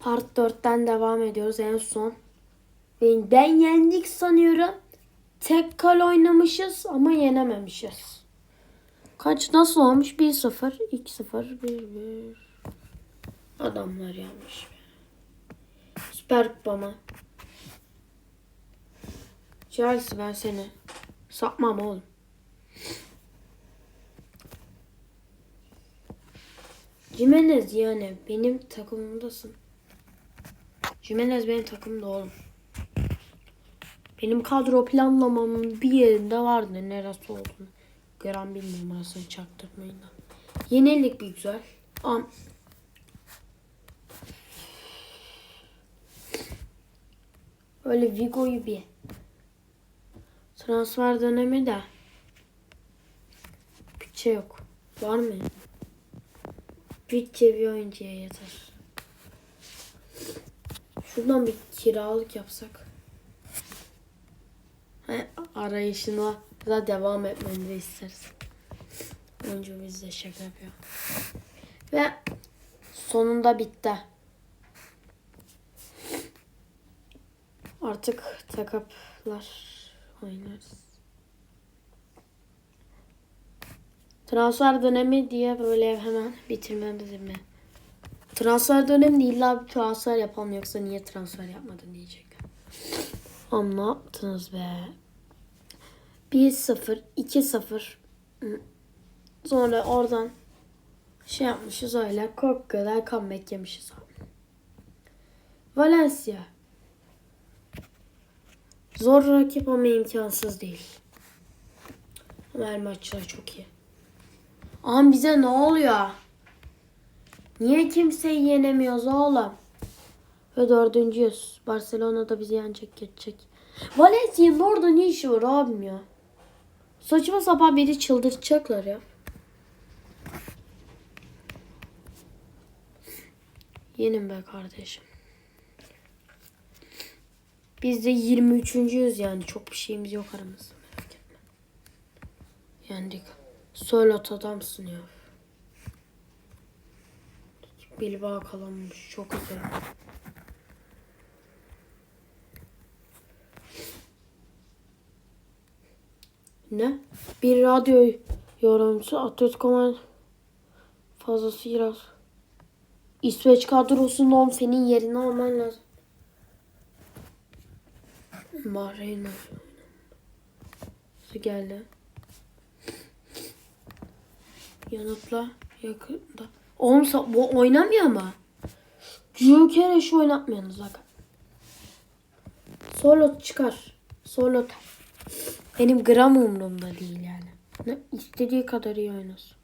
Part 4'ten devam ediyoruz en son. Ben, yendik sanıyorum. Tek kal oynamışız ama yenememişiz. Kaç nasıl olmuş? 1-0, 2-0, 1-1. Adamlar yanmış. Süper kupama. Charles ben seni. Sapmam oğlum. Jimenez yani benim takımımdasın. Jimenez benim takımda oğlum. Benim kadro planlamamın bir yerinde vardı. Neresi olduğunu. Gram bilmiyorum orasını çaktırmayın da. Yenilik bir güzel. Am Öyle Vigo'yu bir transfer dönemi de bütçe yok. Var mı? Bütçe bir oyuncuya yeter. Şuradan bir kiralık yapsak. He, arayışına da devam etmeni isteriz. Oyuncu bizde şaka yapıyor. Ve sonunda bitti. Artık takaplar oynarız. Transfer dönemi diye böyle hemen bitirmemiz mi? Transfer dönemi değil illa bir transfer yapalım yoksa niye transfer yapmadın ne yaptınız be? 1-0, 2-0. Hı. Sonra oradan şey yapmışız öyle. Kork kadar comeback yemişiz. Valencia. Zor rakip ama imkansız değil. Her maçlar çok iyi. Ama bize ne oluyor? Niye kimseyi yenemiyoruz oğlum? Ve dördüncüyüz. Barcelona da bizi yenecek geçecek. Valencia'nın orada ne işi var abim ya? Saçma sapan biri çıldırtacaklar ya. Yenim be kardeşim. Biz de 23.yüz yani çok bir şeyimiz yok aramızda merak etme. Yendik. Solot adamsın ya. Bilbao kalanmış çok güzel. Ne? Bir radyo yorumcusu Atletico Man fazlası biraz. İsveç kadrosunda oğlum senin yerini alman lazım. Bahreyn var. geldi. Yanıtla yakında. Oğlum bu oynamıyor ama. Joker'e oynatmıyorsunuz bak. Solo çıkar. Solo benim gram umurumda değil yani. Ne istediği kadar iyi oynasın.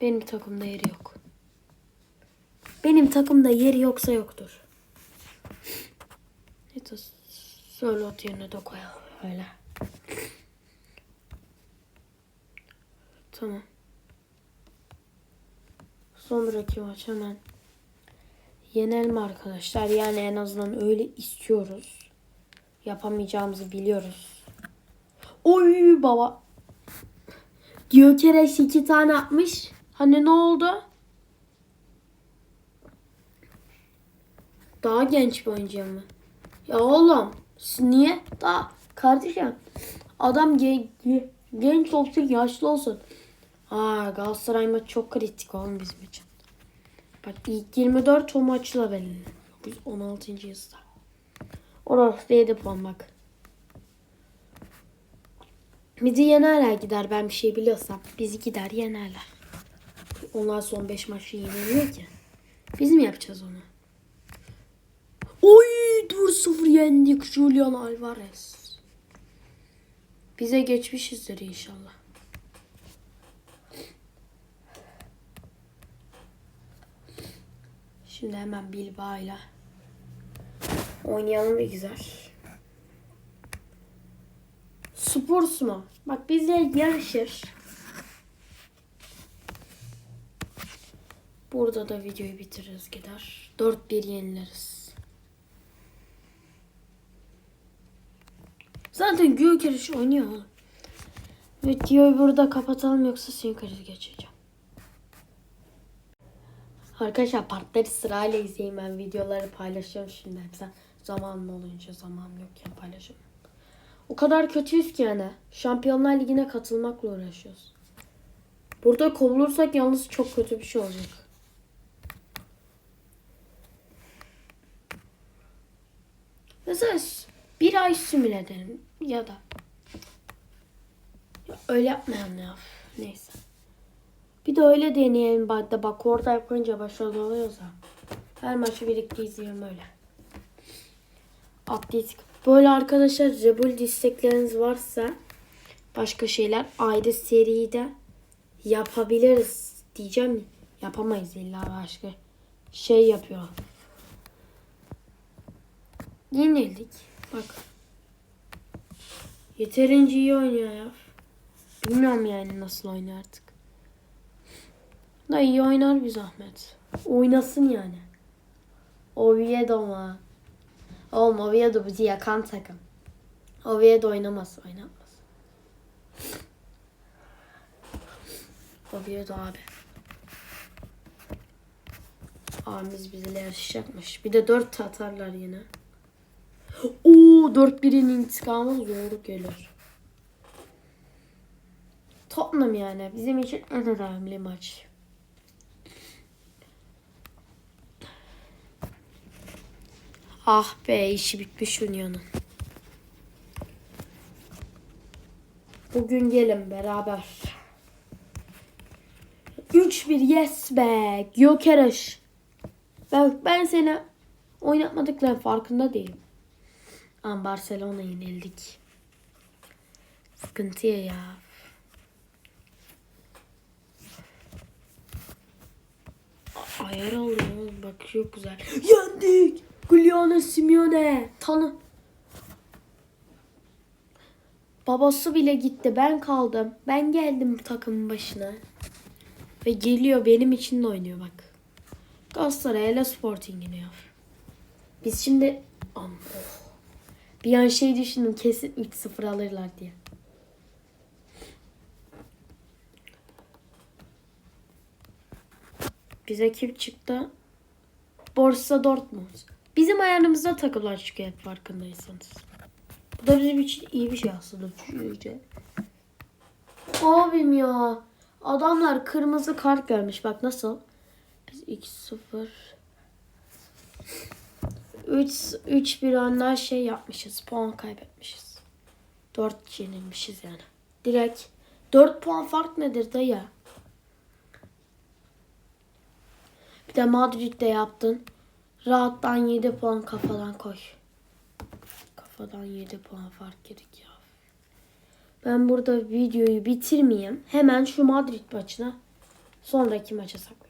Benim takımda yeri yok. Benim takımda yeri yoksa yoktur. Neyse Sörlot yerine de koyalım öyle. Tamam. Sonraki maç hemen yenelim arkadaşlar. Yani en azından öyle istiyoruz. Yapamayacağımızı biliyoruz. Oy baba. Gökereş iki tane atmış. Hani ne oldu? Daha genç bir oyuncu mı? Ya oğlum niye? Daha kardeşim adam ge- ge- genç olsun yaşlı olsun. Aa Galatasaray maçı çok kritik oğlum bizim için. Bak ilk 24 o maçla belli. Biz 16. yüzyılda. Orası 7 puan bak. Bizi yenerler gider ben bir şey biliyorsam. Bizi gider yenerler. Onlar son 5 maçı yeniliyor ki. Biz mi yapacağız onu? Oy 4-0 yendik Julian Alvarez. Bize geçmişizdir inşallah. Şimdi hemen Bilbao'yla oynayalım bir güzel. Spurs mu? Bak bizle yarışır. Burada da videoyu bitiririz gider. 4-1 yenileriz. Zaten Gökeriş oynuyor oğlum. Videoyu burada kapatalım yoksa sinir krizi geçeceğim. Arkadaşlar partları sırayla izleyin ben videoları paylaşıyorum şimdi hepsi. Zamanlı olunca zaman yokken paylaşıyorum. O kadar kötüyüz ki yani. Şampiyonlar Ligi'ne katılmakla uğraşıyoruz. Burada kovulursak yalnız çok kötü bir şey olacak. Mesela bir ay simüle edelim ya da ya öyle yapmayalım ya. Neyse. Bir de öyle deneyelim da bak orada yapınca başarılı oluyorsa. Her maçı birlikte izleyelim öyle. Atletik. Böyle arkadaşlar Rebel istekleriniz varsa başka şeyler ayrı seride yapabiliriz diyeceğim. Yapamayız illa başka şey yapıyor. Yenildik. Bak. Yeterince iyi oynuyor ya. Bilmiyorum yani nasıl oynuyor artık. Da iyi oynar bir zahmet. Oynasın yani. Oviedo mu? Oğlum Oviedo bizi yakan takım. Oviedo oynamaz, oynamaz. Oviedo abi. Abimiz bizle yarışacakmış. Bir de dört atarlar yine. Oo 4-1'in intikamı zor gelir. Tottenham yani bizim için en önemli maç. Ah be işi bitmiş Union'un. Bugün gelin beraber. 3-1 yes be. Gökereş. Ben, ben seni oynatmadıkların farkında değilim. Ama Barcelona yenildik. Sıkıntıya ya. Ayar alıyor. Bak çok güzel. Yendik. Giuliano Simeone. Tanı. Babası bile gitti. Ben kaldım. Ben geldim takımın başına. Ve geliyor benim için de oynuyor bak. Galatasaray ile Sporting iniyor. Biz şimdi... Bir an şey düşündüm kesin 3-0 alırlar diye. Bize kim çıktı? Borussia Dortmund. Bizim ayarımızda takımlar çıkıyor hep farkındaysanız. Bu da bizim için iyi bir şey aslında. Çünkü. Abim ya. Adamlar kırmızı kart görmüş. Bak nasıl? Biz 2-0 3 3 bir anlar şey yapmışız. Puan kaybetmişiz. 4 yenilmişiz yani. Direkt 4 puan fark nedir dayı? Bir de Madrid'de yaptın. Rahattan 7 puan kafadan koy. Kafadan 7 puan fark yedik ya. Ben burada videoyu bitirmeyeyim. Hemen şu Madrid maçına sonraki maça saklan.